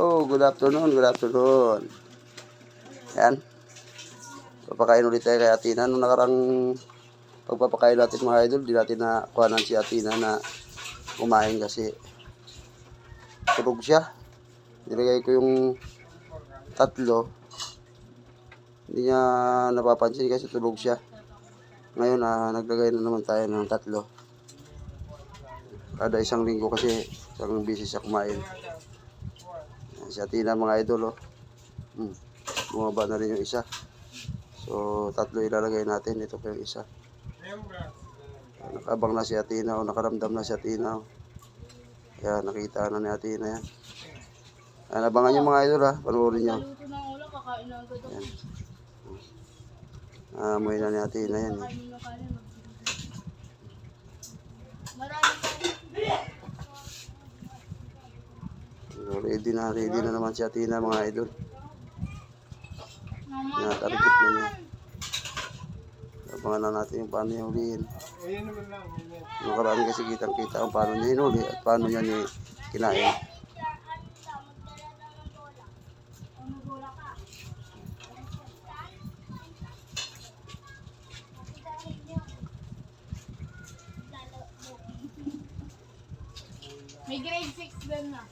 Oh, good afternoon, good afternoon. Yan. Papakain ulit tayo kay Atina. Nung nakarang pagpapakain natin mga idol, di natin na kuhanan si Atina na kumain kasi tulog siya. Nilagay ko yung tatlo. Hindi niya napapansin kasi tulog siya. Ngayon na naglagay na naman tayo ng tatlo. Kada isang linggo kasi isang busy siya kumain. Yan, Si Atina mga idol oh. Hmm. Bumaba na rin yung isa. So tatlo ilalagay natin. Ito pa yung isa. Nakabang na si Atina o nakaramdam na si Atina. oh. Kaya nakita na ni Atina yan. Yan, abangan nyo mga idol ha. Panoorin nyo. Luto ng ulo, kakain na. Amoy ni Atina yan. Eh na kanin. Marami kanin. So, ready na, ready na naman si Atina mga idol. Natarget na niya. Abangan na natin yung paano niya huliin. Nakaraan kasi kitang kita kung paano niya hinuli at paano niya ni kinain. may grade 6 din na.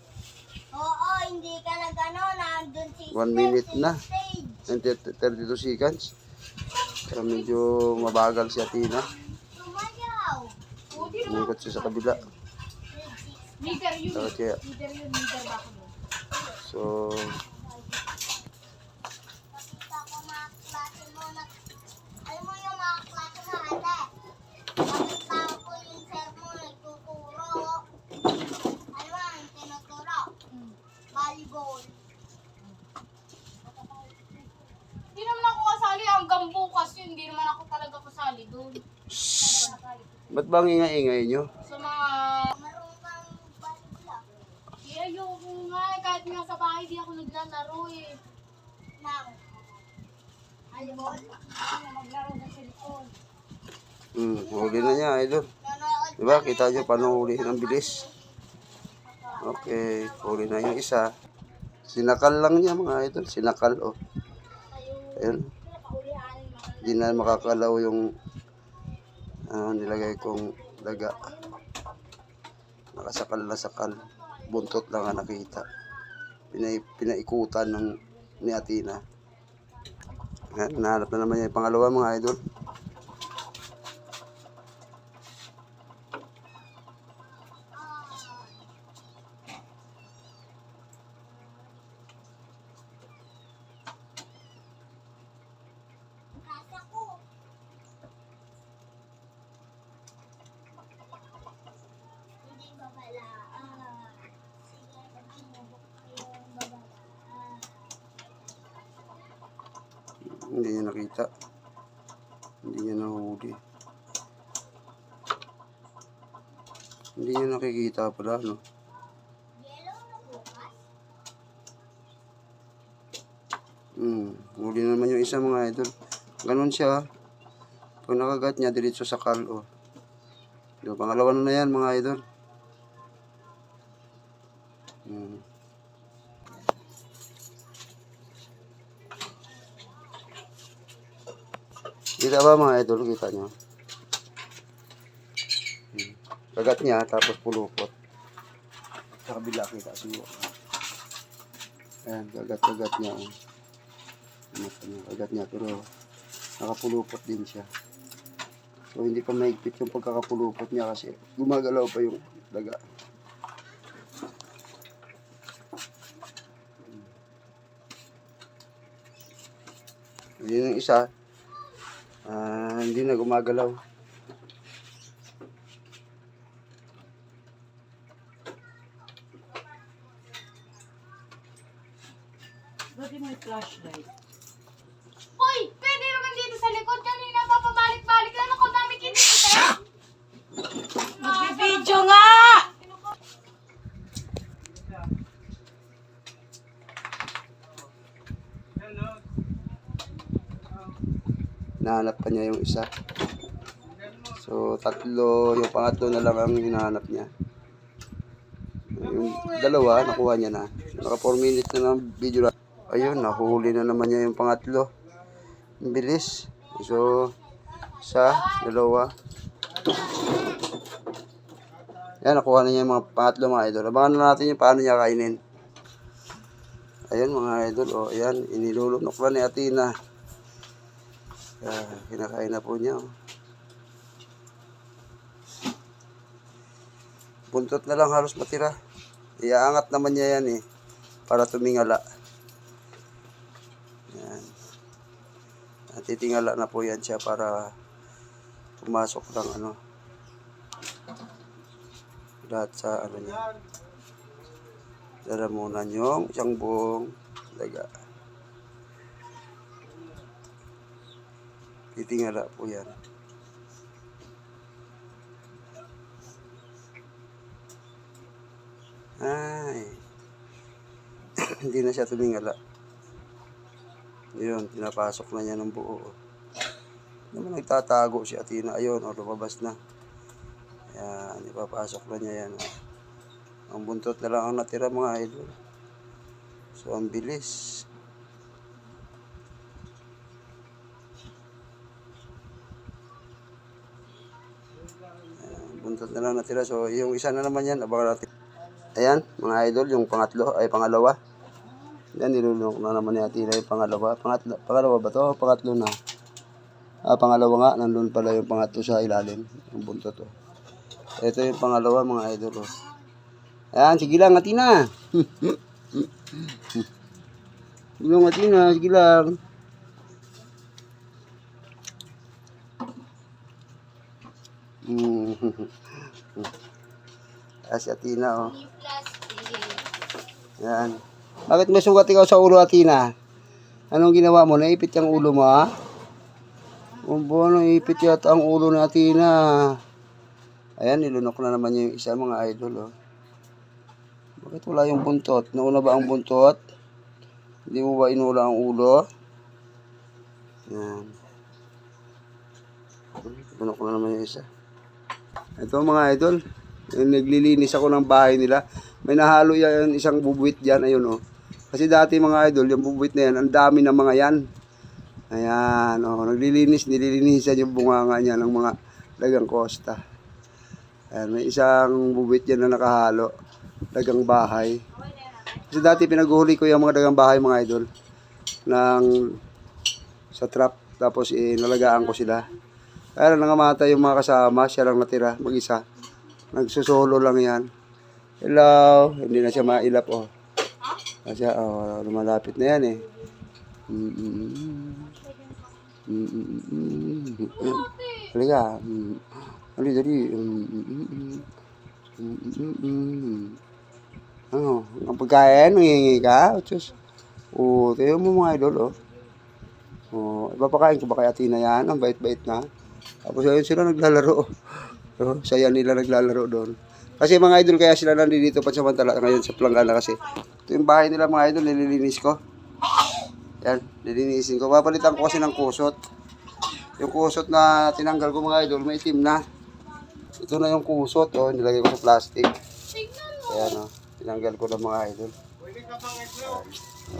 Hindi ka nag ano, nandun si One minute na. stage. 32 seconds. Kaya medyo mabagal si naman. Umikot siya sa kabila. Leader yun. Leader yun, leader ba ako? So, ba't bang ingay-ingay nyo? Sa mga... Eh, ayoko nga. Kahit nga sa bahay, di ako naglalaro eh. Nang. Volleyball? Maglaro sa cellphone. Hmm, huli na niya, idol. Diba, kita nyo paano hulihin ang bilis. Okay, huli na yung isa. Sinakal lang niya mga idol, sinakal oh. Ayun. Hindi na makakalaw yung ano, nilagay kong daga. Nakasakal na sakal. Buntot lang ang nakita. Pinay, pinaikutan ng ni Atina. Nahanap na naman yung pangalawa mga idol. Kasa ko. Hindi babalaan. Sige, pag sinubok ko yung babalaan. Hindi niya nakita. Hindi niya nahuli. Hindi niya nakikita pala, no? Hmm, huli na naman yung isa mga idol. Ganon siya. Pag nakagat niya, diretso sa kal, oh. Diba, pangalawa na yan mga idol. Kita ba mga idol? Kita nyo? Hmm. Kagat niya, tapos pulupot. Sa kabila kita siguro. Ayan, kagat-kagat niya. Oh. Ano kagat niya, pero nakapulupot din siya. So, hindi pa maigpit yung pagkakapulupot niya kasi gumagalaw pa yung daga. Yun yung isa, ah, hindi na gumagalaw. Bakit may flashlight? Uy! Pwede naman dito sa likod. Kanina pa pabalik-balik lang ako. Dami kinikita. Magbibideo nga! Nahanap pa niya yung isa. So, tatlo, yung pangatlo na lang ang hinahanap niya. Yung dalawa, nakuha niya na. Naka 4 minutes na ng video na. Ayun, nahuli na naman niya yung pangatlo. Ang bilis. So, sa dalawa. Yan, nakuha na niya yung mga pangatlo mga idol. Abangan na natin yung paano niya kainin. Ayun mga idol, oh, ayan, inilulunok na ni Atina. Ah, kinakain na po niya. Oh. Buntot na lang halos matira. Iaangat naman niya yan eh, para tumingala. Yan. At titingala na po yan siya para pumasok lang ano. Lahat sa ano niya. Lalamunan yung isang buong daga. Titingala po yan. Ay. Hindi na siya tumingala. Yun, pinapasok na niya ng buo. Naman nagtatago si Atina. Ayun, o, lumabas na. Yan, ipapasok na niya yan. Oh. Ang buntot na lang ang natira mga idol. So, ang bilis. Ayan, buntot na lang natira. So, yung isa na naman yan, abangan natin. Ayan, mga idol, yung pangatlo, ay pangalawa. Yan, nilulunok na naman ni Atina yung pangalawa. Pangatlo, pangalawa ba to? Pangatlo na. Ah, pangalawa nga, nandun pala yung pangatlo sa ilalim. Yung buntot to. Ito yung pangalawa, mga idol. Oh. Ayan, sige lang, Atina. sige lang, Atina, sige lang. Mm. Ah, si Atina, oh. Yan. Bakit may sugat ikaw sa ulo, Atina? Anong ginawa mo? Naipit yung ulo mo, ha? Umbo, naipit yata ang ulo ni Atina. Ayan, nilunok na naman yung isa mga idol, oh. Bakit wala yung buntot? Nauna ba ang buntot? Hindi mo ba inula ang ulo? Yan. Lunok na naman yung isa. Ito mga idol, naglilinis ako ng bahay nila. May nahalo yan isang bubuit dyan, ayun oh. Kasi dati mga idol, yung bubuit na yan, ang dami ng mga yan. Ayan, oh, naglilinis, nililinisan yung bunganga niya ng mga dagang costa. Ayan, may isang bubuit dyan na nakahalo, dagang bahay. Kasi dati pinaguhuli ko yung mga dagang bahay mga idol ng sa trap tapos eh, nalagaan ko sila. Kaya nangamatay yung mga kasama, siya lang natira, mag-isa. Nagsusolo lang yan. Hello, hindi na siya mailap oh. Kasi oh, lumalapit na yan eh. Mm-mm. Mm-mm. Halika. Mm. Halika, dali. Mm-mm. Mm-mm. Ano, ang pagkain, nangingi ka? Diyos. Oo, tayo mo mga idol, oh. Oh, ipapakain ko ba kay Atina yan? Ang bait-bait na. Tapos ayun sila naglalaro. Oh, saya nila naglalaro doon. Kasi mga idol, kaya sila nandito pa samantala ngayon sa Planggana kasi. Ito yung bahay nila mga idol, nililinis ko. Yan, nilinisin ko. Papalitan ko kasi ng kusot. Yung kusot na tinanggal ko mga idol, may itim na. Ito na yung kusot, oh, nilagay ko sa plastic. Ayan, oh, tinanggal ko ng mga idol.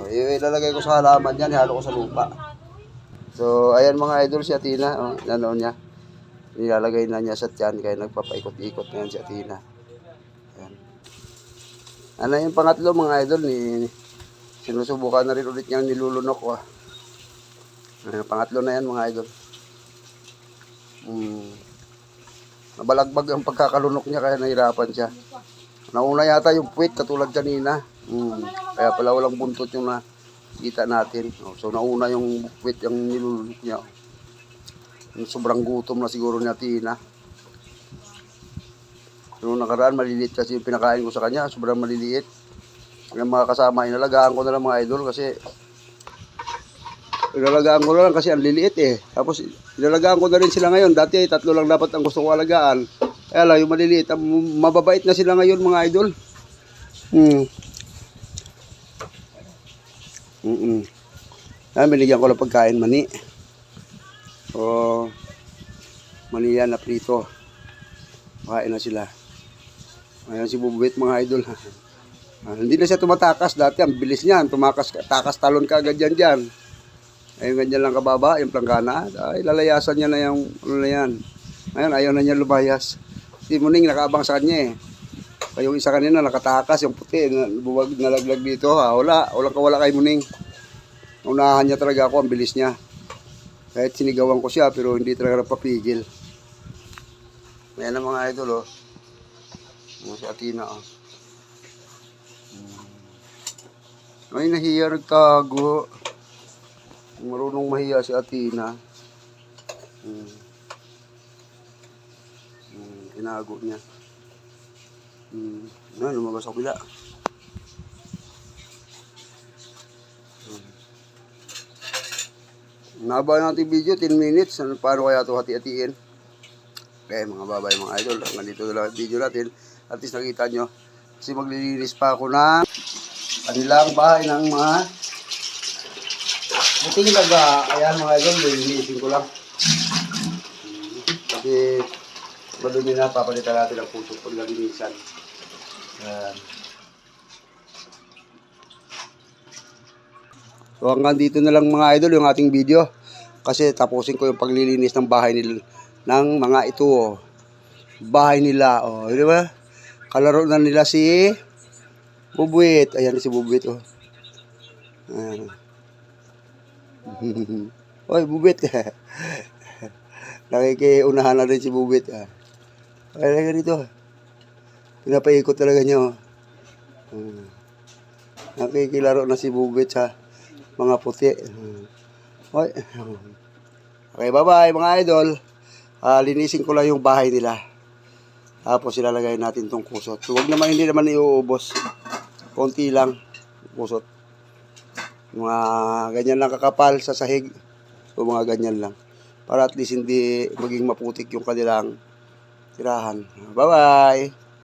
Oh, yung ilalagay ko sa halaman yan, halo ko sa lupa. So, ayan mga idol si Atina, oh, nanoon niya. Nilalagay na niya sa tiyan, kaya nagpapaikot-ikot na yan si Atina. Ayan. Ano yung pangatlo mga idol, ni sinusubukan na rin ulit niyang nilulunok ko. Ah. Ayan, pangatlo na yan mga idol. Hmm. Nabalagbag ang pagkakalunok niya kaya nahirapan siya. Nauna yata yung puwit katulad kanina. Hmm. Kaya pala walang buntot yung nakita natin. Oh, so nauna yung puwit yung nilulunok niya. Yung sobrang gutom na siguro ni Tina. Noong nakaraan, maliliit kasi yung pinakain ko sa kanya. Sobrang maliliit. Yung mga kasama, inalagaan ko na lang mga idol kasi inalagaan ko na lang kasi ang liliit eh. Tapos inalagaan ko na rin sila ngayon. Dati tatlo lang dapat ang gusto ko alagaan. Kaya lang, yung maliliit, mababait na sila ngayon mga idol. Hmm. Mm-mm. Ah, binigyan ko ng pagkain mani. O, mani yan na prito. Pakain na sila. Ayan si Bubuit mga idol. Ah, hindi na siya tumatakas dati. Ang bilis niyan. Tumakas, takas talon ka agad yan dyan. Ayun, ganyan lang kababa, yung planggana. Ay, lalayasan niya na yung, ano na yan. Ngayon, ayaw na niya lumayas. Si Muning nakaabang sa kanya eh. Kaya yung isa kanina nakatakas, yung puti, buwag nalaglag dito. Ha, wala, wala ka wala kay Muning. Unahan niya talaga ako, ang bilis niya. Kahit sinigawan ko siya, pero hindi talaga napapigil. Ayan ang mga idol, oh. Mga si Atina, oh. Hmm. Ay, nahiya nagtago. Marunong mahiya si Atina. Hmm. Hmm, tinago niya. Hmm. Ano, lumabas ako bila. Naba natin video, 10 minutes. Ano, paano kaya ito hati-hatiin? Okay, mga babay, mga idol. Hanggang dito na lang ang video natin. At least nakita nyo. Kasi maglilinis pa ako ng kanilang bahay ng mga buting laga. Ayan mga idol, lilinisin ko lang. Kasi madumi na, papalitan natin ang puso ko ng Ayan. So hanggang dito na lang mga idol yung ating video. Kasi tapusin ko yung paglilinis ng bahay nila ng mga ito. oh. Bahay nila. Oh, di ba? Kalaro na nila si Bubuit. Ayan si Bubuit oh. Ayan. Oy, Bubuit. Nakikiunahan na rin si Bubuit. Ah. Ay, dito. Pinapaikot talaga niya. Oh. Hmm. Nakikilaro na si Bubuit sa mga puti. Hmm. Oy. Okay, bye-bye mga idol. Ah, linisin ko lang yung bahay nila. Tapos ilalagay natin tong kusot. Huwag naman, hindi naman iuubos. Konti lang. Kusot. Mga ganyan lang kakapal sa sahig. So mga ganyan lang. Para at least hindi maging maputik yung kanilang tirahan. Bye-bye!